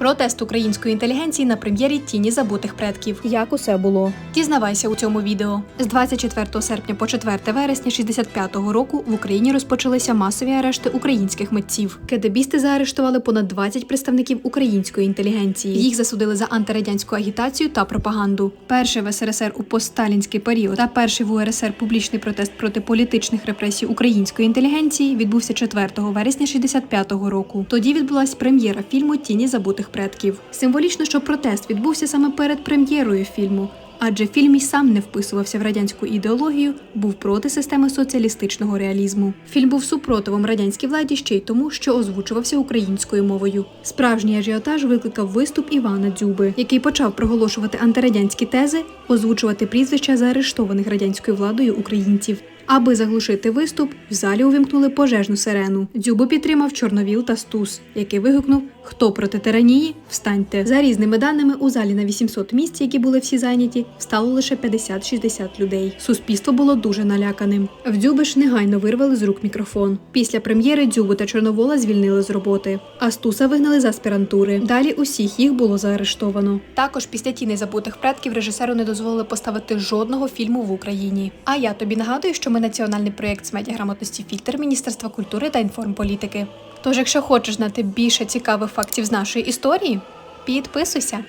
Протест української інтелігенції на прем'єрі Тіні забутих предків. Як усе було? Дізнавайся у цьому відео. З 24 серпня по 4 вересня 65-го року в Україні розпочалися масові арешти українських митців. Кедебісти заарештували понад 20 представників української інтелігенції. Їх засудили за антирадянську агітацію та пропаганду. Перший в СРСР у постсталінський період та перший в УРСР публічний протест проти політичних репресій української інтелігенції відбувся 4 вересня 65-го року. Тоді відбулася прем'єра фільму Тіні забутих предків. Символічно, що протест відбувся саме перед прем'єрою фільму. Адже фільм і сам не вписувався в радянську ідеологію, був проти системи соціалістичного реалізму. Фільм був супротивом радянській владі ще й тому, що озвучувався українською мовою. Справжній ажіотаж викликав виступ Івана Дзюби, який почав проголошувати антирадянські тези, озвучувати прізвища заарештованих радянською владою українців. Аби заглушити виступ, в залі увімкнули пожежну сирену. Дзюбу підтримав Чорновіл та Стус, який вигукнув Хто проти тиранії? Встаньте. За різними даними, у залі на 800 місць, які були всі зайняті, стало лише 50-60 людей. Суспільство було дуже наляканим. В Дзюби ж негайно вирвали з рук мікрофон. Після прем'єри Дзюбу та Чорновола звільнили з роботи, а Стуса вигнали з аспірантури. Далі усіх їх було заарештовано. Також після тіни забутих предків режисеру не дозволили поставити жодного фільму в Україні. А я тобі нагадую, що ми національний проєкт з медіаграмотності фільтр Міністерства культури та інформполітики. Тож, якщо хочеш знати більше цікавих фактів з нашої історії, підписуйся.